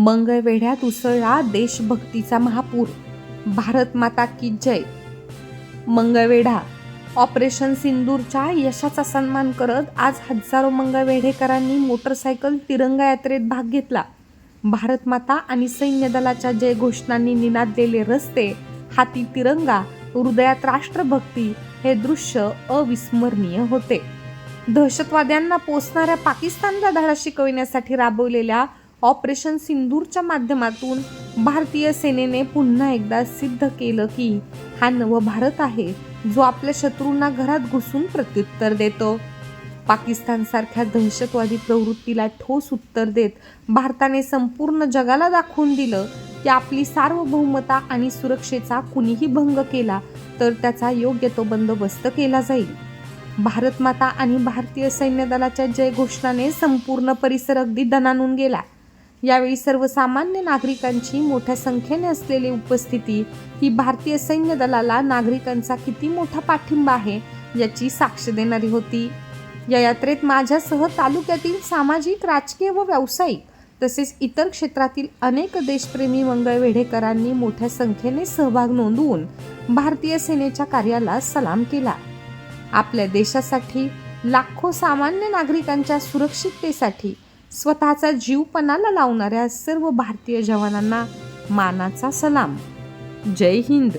मंगळवेढ्यात उसळला देशभक्तीचा महापूर. भारत माता की जय. मंगळवेढा ऑपरेशन सिंदूरच्या यशाचा सन्मान करत आज हजारो मंगळवेढेकरांनी मोटरसायकल तिरंगा यात्रेत भाग घेतला. भारत माता आणि सैन्य दलाच्या जय घोषणांनी निनादलेले रस्ते हाती तिरंगा हृदयात राष्ट्रभक्ती हे दृश्य अविस्मरणीय होते. दहशतवाद्यांना पोचणाऱ्या पाकिस्तानला धडा शिकविण्यासाठी राबवलेल्या ऑपरेशन सिंदूरच्या माध्यमातून भारतीय सेनेने पुन्हा एकदा सिद्ध केलं की हा नव भारत आहे जो आपल्या शत्रूंना घरात घुसून प्रत्युत्तर देतो. पाकिस्तान सारख्या दहशतवादी प्रवृत्तीला ठोस उत्तर देत भारताने संपूर्ण जगाला दाखवून दिलं की आपली सार्वभौमता आणि सुरक्षेचा कुणीही भंग केला तर त्याचा योग्य तो बंदोबस्त केला जाईल. भारतमाता आणि भारतीय सैन्य दलाच्या जय घोषणाने संपूर्ण परिसर अगदी दणानून गेला. यावेळी सर्वसामान्य नागरिकांची मोठ्या संख्येने असलेली उपस्थिती ही भारतीय सैन्य दलाला नागरिकांचा किती मोठा पाठिंबा आहे याची साक्ष देणारी होती. या यात्रेत माझ्यासह तालुक्यातील सामाजिक राजकीय व व्यावसायिक तसेच इतर क्षेत्रातील अनेक देशप्रेमी मंगळ वेढेकरांनी मोठ्या संख्येने सहभाग नोंदवून भारतीय सेनेच्या कार्याला सलाम केला. आपल्या देशासाठी लाखो सामान्य नागरिकांच्या सुरक्षिततेसाठी स्वतःचा जीव पणाला लावणाऱ्या सर्व भारतीय जवानांना मानाचा सलाम. जय हिंद.